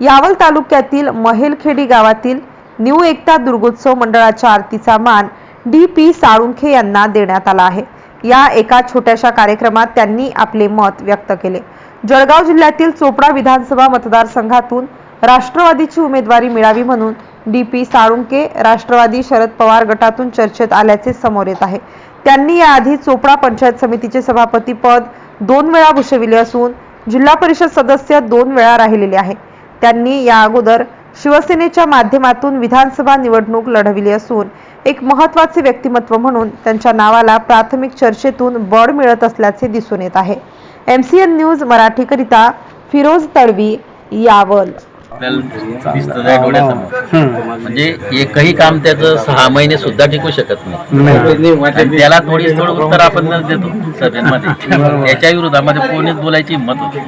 यावल तालुक्यातील महेलखेडी गावातील न्यू एकता दुर्गोत्सव मंडळाच्या आरतीचा मान डी पी साळुंखे यांना देण्यात आला आहे. या एका छोट्याशा कार्यक्रमात त्यांनी आपले मत व्यक्त केले. जळगाव जिल्ह्यातील चोपडा विधानसभा मतदारसंघातून राष्ट्रवादीची उमेदवारी मिळावी म्हणून डी पी साळुंके राष्ट्रवादी शरद पवार गटातून चर्चेत आल्याचे समोर येत आहे. त्यांनी याआधी चोपडा पंचायत समितीचे सभापती पद दोन वेळा भूषविले असून जिल्हा परिषद सदस्य दोन वेळा राहिलेले आहे. त्यांनी या अगोदर शिवसेनेच्या माध्यमातून विधानसभा निवडणूक लढविली असून एक महत्त्वाचे व्यक्तिमत्व म्हणून त्यांच्या नावाला प्राथमिक चर्चेतून बळ मिळत असल्याचे दिसून येत आहे. एमसीएन न्यूज मराठीकरिता फिरोज तडवी यावल. म्हणजे एकही काम त्याचं सहा महिने सुद्धा टिकू शकत नाही. त्याला थोडी थोडं उत्तर आपण देतो सभेमध्ये. त्याच्या विरोधामध्ये कोणीच बोलायची हिंमत होती